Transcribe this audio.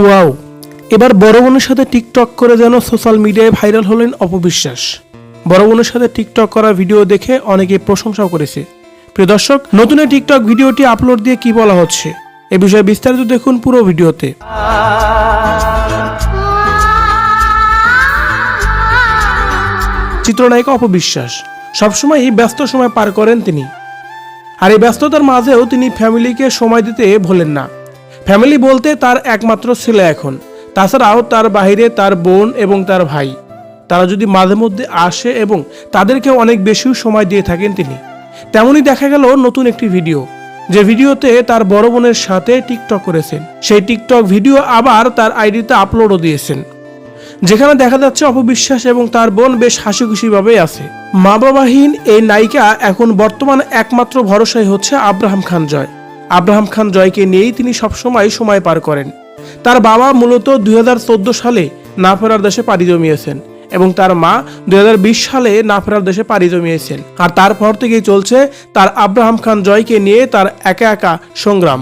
Wow, এবার বড় বোনের সাথে টিকটক করে যেন সোশ্যাল মিডিয়ায় ভাইরাল হলেন অপবিশ্বাস। বড় বোনের সাথে টিকটক করা ভিডিও দেখে অনেকে প্রশংসাও করেছে। প্রিয় দর্শক, নতুন এই টিকটক ভিডিওটি আপলোড দিয়ে কি বলা হচ্ছে? এ বিষয়ে বিস্তারিত দেখুন পুরো ভিডিওতে। চিত্রনায়িকা অপবিশ্বাস, সবসময়ই ব্যস্ত সময় পার করেন তিনি। আর এই ব্যস্ততার মাঝেও তিনি ফ্যামিলিকে সময় দিতে ভোলেন না। ফ্যামিলি বলতে তার একমাত্র ছেলে এখন। তাছাড়াও তার বাইরে তার বোন এবং তার ভাই। তারা যদি মাঝে মধ্যে আসে এবং তাদেরকে অনেক বেশিও সময় দিয়ে থাকেন তিনি। তেমনই দেখা গেল নতুন একটি ভিডিও, যে ভিডিওতে তার বড় বোনের সাথে টিকটক করেছেন। সেই টিকটক ভিডিও আবার তার আইডিতে আপলোডও দিয়েছেন। যেখানে দেখা যাচ্ছে অপবিশ্বাস এবং তার বোন বেশ হাসি খুশিভাবেই আছে। মা বাবাহীন এই নায়িকা এখন বর্তমানে একমাত্র ভরসাই হচ্ছে আব্রাহাম খান জয়। আব্রাহাম খান জয়কে নিয়েই তিনি সবসময় সময় পার করেন। তার বাবা মূলত দুই হাজার চোদ্দ সালে না ফেরার দেশে পাড়ি জমিয়েছেন এবং তার মা দুই হাজার বিশ সালে না ফেরার দেশে পাড়ি জমিয়েছেন। আর তারপর থেকেই চলছে তার আব্রাহাম খান জয়কে নিয়ে তার একা একা সংগ্রাম।